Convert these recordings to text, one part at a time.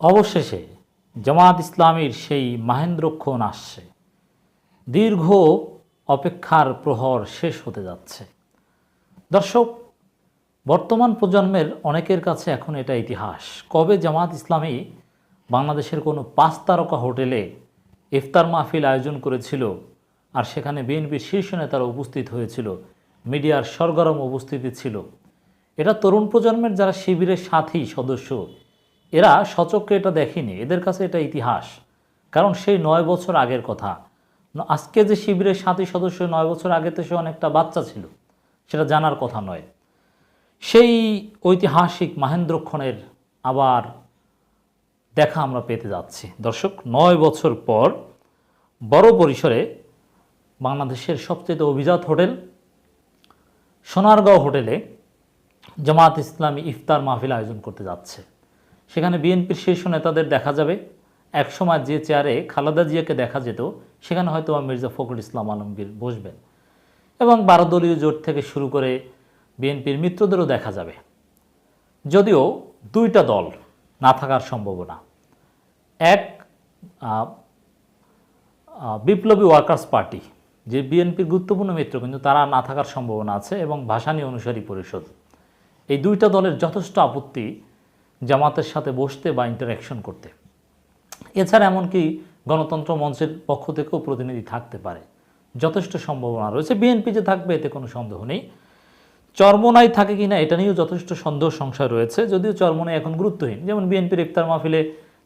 অবশেষে জামাত ইসলামীর সেই মাহেন্দ্রক্ষণ আসছে। দীর্ঘ অপেক্ষার প্রহর শেষ হতে যাচ্ছে। দর্শক, বর্তমান প্রজন্মের অনেকের কাছে এখন এটা ইতিহাস। কবে জামাত ইসলামী বাংলাদেশের কোনো পাঁচ তারকা হোটেলে ইফতার মাহফিল আয়োজন করেছিল আর সেখানে বিএনপির শীর্ষ নেতারা উপস্থিত হয়েছিল, মিডিয়ার সরগরম উপস্থিতি ছিল, এটা তরুণ প্রজন্মের যারা শিবিরের সাথী সদস্য এরা সচক্ষে এটা দেখেনি, এদের কাছে এটা ইতিহাস। কারণ সেই নয় বছর আগের কথা। আজকে যে শিবিরের সাথী সদস্য নয় বছর আগে তো সে অনেকটা বাচ্চা ছিল, সেটা জানার কথা নয়। সেই ঐতিহাসিক মাহেন্দ্রক্ষণের আবার দেখা আমরা পেতে যাচ্ছি। দর্শক, নয় বছর পর বড় পরিসরে বাংলাদেশের সবচেয়ে অভিজাত হোটেল সোনারগাঁও হোটেলে জামাত ইসলামী ইফতার মাহফিল আয়োজন করতে যাচ্ছে। সেখানে বিএনপির শীর্ষ নেতাদের দেখা যাবে। একসময় যে চেয়ারে খালেদা জিয়াকে দেখা যেত, সেখানে হয়তো মির্জা ফখরুল ইসলাম আলমগীর বসবেন। এবং বারো দলীয় জোট থেকে শুরু করে বিএনপির মিত্রদেরও দেখা যাবে। যদিও দুইটা দল না থাকার সম্ভাবনা। এক বিপ্লবী ওয়ার্কার্স পার্টি, যে বিএনপির গুরুত্বপূর্ণ মিত্র, কিন্তু তারা না থাকার সম্ভাবনা আছে এবং ভাসানী অনুসারী পরিষদ। এই দুইটা দলের যথেষ্ট আপত্তি জামাতের সাথে বসতে বা ইন্টারাকশন করতে। এছাড়া এমনকি গণতন্ত্র মঞ্চের পক্ষ থেকেও প্রতিনিধি থাকতে পারে। যথেষ্ট সম্ভাবনা রয়েছে। বিএনপি যে থাকবে, এতে কোনো সন্দেহ নেই। চরমোনাই থাকে কি না এটা নিয়েও যথেষ্ট সন্দেহ সংশয় রয়েছে। যদিও চরমোনাই এখন গুরুত্বহীন। যেমন বিএনপির ইফতার মাহফিলে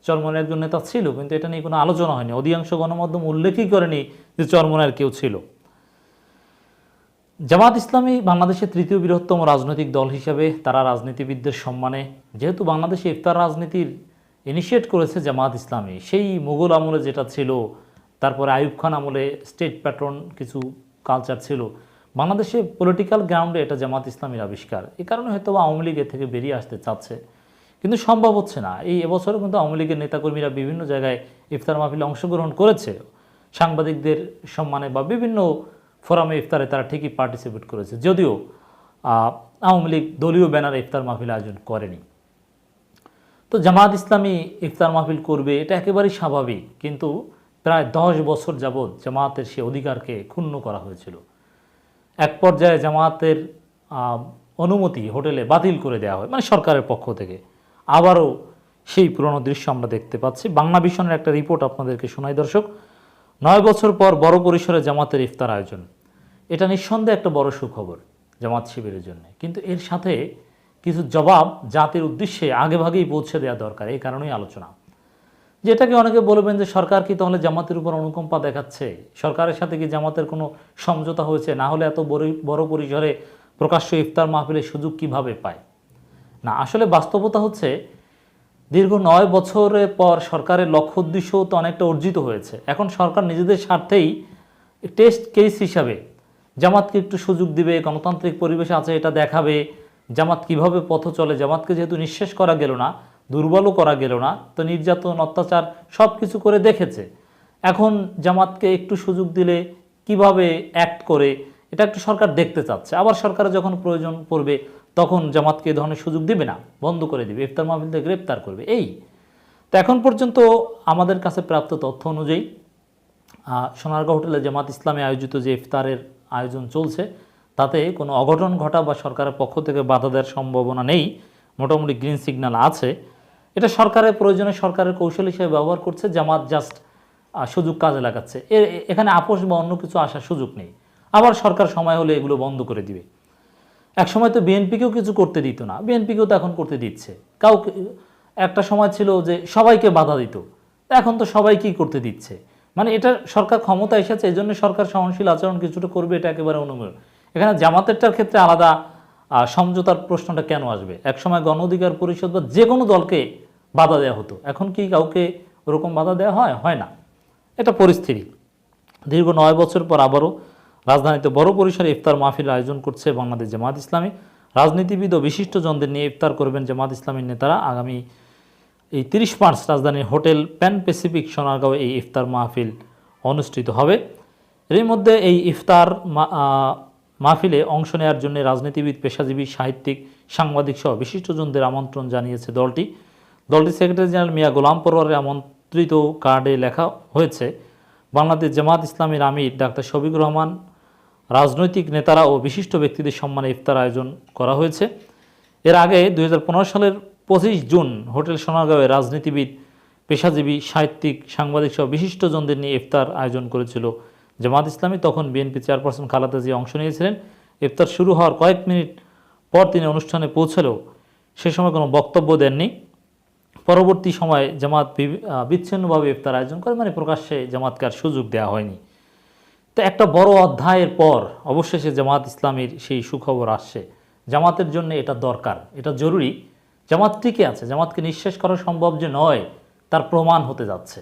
চরমোনাই একজন নেতা ছিল, কিন্তু এটা নিয়ে কোনো আলোচনা হয়নি। অধিকাংশ গণমাধ্যম উল্লেখই করেনি যে চরমোনাইয়ের কেউ ছিল। জামাত ইসলামী বাংলাদেশের তৃতীয় বৃহত্তম রাজনৈতিক দল হিসেবে তারা রাজনীতিবিদদের সম্মানে, যেহেতু বাংলাদেশে ইফতার রাজনীতির ইনিশিয়েট করেছে জামাত ইসলামী, সেই মুঘল আমলে যেটা ছিল, তারপরে আয়ুব খান আমলে স্টেট প্যাটার্ন কিছু কালচার ছিল, বাংলাদেশে পলিটিক্যাল গ্রাউন্ডে এটা জামাত ইসলামীর আবিষ্কার। এই কারণে হয়তো আওয়ামী লীগ এর থেকে বেরিয়ে আসতে চাচ্ছে। কিন্তু সম্ভব হচ্ছে না। এই এবছরও কিন্তু আওয়ামী লীগের নেতাকর্মীরা বিভিন্ন জায়গায় ইফতার মাহফিলে অংশগ্রহণ করেছে। সাংবাদিকদের সম্মানে বা বিভিন্ন ফোরামে ইফতারে তারা ঠিকই পার্টিসিপেট করেছে। যদিও আওয়ামী লীগ দলীয় ব্যানারে ইফতার মাহফিল আয়োজন করেনি। তো জামাত ইসলামী ইফতার মাহফিল করবে, এটা একেবারেই স্বাভাবিক। কিন্তু প্রায় দশ বছর যাবৎ জামাতের সে অধিকারকে ক্ষুণ্ণ করা হয়েছিল। এক পর্যায়ে জামাতের অনুমতি হোটেলে বাতিল করে দেওয়া হয় মানে সরকারের পক্ষ থেকে। আবারও সেই পুরনো দৃশ্য আমরা দেখতে পাচ্ছি। বাংলা ভিশনের একটা রিপোর্ট আপনাদেরকে শোনাই দর্শক। নয় বছর পর বড় পরিসরে জামাতের ইফতার আয়োজন। এটা নিঃসন্দেহে একটা বড় সুখবর জামাত শিবিরের জন্য। কিন্তু এর সাথে কিছু জবাব জাতির উদ্দেশ্যে আগেভাগেই পৌঁছে দেওয়া দরকার, এই কারণেই আলোচনা। যেটাকে অনেকে বলবেন যে, সরকার কি তাহলে জামাতের উপর অনুকম্পা দেখাচ্ছে? সরকারের সাথে কি জামাতের কোনো সমঝোতা হয়েছে? না হলে এত বড় বড় পরিসরে প্রকাশ্য ইফতার মাহফিলের সুযোগ কীভাবে পায়? না, আসলে বাস্তবতা হচ্ছে, দীর্ঘ নয় বছরের পর সরকারের লক্ষ্য উদ্দেশ্য তো অনেকটা অর্জিত হয়েছে। এখন সরকার নিজেদের স্বার্থেই টেস্ট কেস হিসাবে জামাতকে একটু সুযোগ দিবে, গণতান্ত্রিক পরিবেশ আছে, এটা দেখাবে। জামাত কীভাবে পথ চলে? জামাতকে যেহেতু নিঃশেষ করা গেল না, দুর্বলও করা গেল না, তো নির্যাতন, অত্যাচার সব কিছু করে দেখেছে। এখন জামাতকে একটু সুযোগ দিলে কীভাবে অ্যাক্ট করে, এটা একটু সরকার দেখতে চাচ্ছে। আবার সরকার যখন প্রয়োজন পড়বে, তখন জামাতকে এ ধরনের সুযোগ দিবে না, বন্ধ করে দিবে, ইফতার মাহফিলতে গ্রেপ্তার করবে, এই। তো এখন পর্যন্ত আমাদের কাছে প্রাপ্ত তথ্য অনুযায়ী সোনারগাঁও হোটেলে জামাত ইসলামে আয়োজিত যে ইফতারের আয়োজন চলছে। তাতে কোনো অঘটন ঘটা বা সরকারের পক্ষ থেকে বাধা দেওয়ার সম্ভাবনা নেই। মোটামুটি গ্রিন সিগন্যাল আছে। এটা সরকারের প্রয়োজনে সরকারের কৌশল হিসেবে ব্যবহার করছে। জামাত জাস্ট সুযোগ কাজে লাগাচ্ছে। এখানে আপোষ বা অন্য কিছু আসার সুযোগ নেই। আবার সরকার সময় হলে এগুলো বন্ধ করে দিবে। এক সময় তো বিএনপিকেও কিছু করতে দিত না। বিএনপিকেও তো এখন করতে দিচ্ছে। কাউকে, একটা সময় ছিল যে সবাইকে বাধা দিত। এখন তো সবাইকেই করতে দিচ্ছে? মানে এটা সরকার ক্ষমতা এসেছে এই জন্য সরকার সহনশীল আচরণ কিছুটা করবে, এটা একেবারে অনুমেয় এখানে জামাতেরটার ক্ষেত্রে আলাদা সমঝোতার প্রশ্নটা কেন আসবে? একসময় গণ অধিকার পরিষদ বা যে কোনো দলকে বাধা দেওয়া হতো। এখন কি কাউকে ওরকম বাধা দেওয়া হয়? হয় না। এটা পরিস্থিতি। দীর্ঘ নয় বছর পর আবারও রাজধানীতে বড় পরিসরে ইফতার মাহফিল আয়োজন করছে বাংলাদেশ জামাত ইসলামী। রাজনীতিবিদ ও বিশিষ্টজনদের নিয়ে ইফতার করবেন জামাত ইসলামীর নেতারা আগামী এই তিরিশ মার্চ রাজধানীর হোটেল প্যান প্যাসিফিক সোনারগাঁও এই ইফতার মাহফিল অনুষ্ঠিত হবে। এর মধ্যে এই ইফতার মাহফিলে অংশ নেওয়ার জন্য রাজনীতিবিদ, পেশাজীবী, সাহিত্যিক সাংবাদিক সহ বিশিষ্টজনদের আমন্ত্রণ জানিয়েছে দলটি। দলটির সেক্রেটারি জেনারেল মিয়া গোলাম পরোয়ারের আমন্ত্রিত কার্ডে লেখা হয়েছে, বাংলাদেশ জামাত ইসলামীর আমির ডাক্তার শফিকুর রহমান, রাজনৈতিক নেতারা ও বিশিষ্ট ব্যক্তিদের সম্মানে ইফতার আয়োজন করা হয়েছে। এর আগে দু হাজার পনেরো সালের পঁচিশ জুন হোটেল সোনারগাঁওয়ে রাজনীতিবিদ, পেশাজীবী, সাহিত্যিক, সাংবাদিক সহ বিশিষ্টজনদের নিয়ে ইফতার আয়োজন করেছিল। জামাত ইসলামী তখন বিএনপি চেয়ারপারসন খালেদা জিয়া অংশ নিয়েছিলেন। ইফতার শুরু হওয়ার কয়েক মিনিট পর তিনি অনুষ্ঠানে পৌঁছলেও সে সময় কোনো বক্তব্য দেননি। পরবর্তী সময়ে জামাত বিচ্ছিন্নভাবে ইফতার আয়োজন করে মানে প্রকাশ্যে জামাতকে আর সুযোগ দেওয়া হয়নি। তো একটা বড় অধ্যায়ের পর অবশেষে জামাত ইসলামীর সেই সুখবর আসছে। জামাতের জন্য এটা দরকার, এটা জরুরি। জামাত ঠিকই আছে জামাতকে নিঃশ্বাস করা সম্ভব যে নয় তার প্রমাণ হতে যাচ্ছে।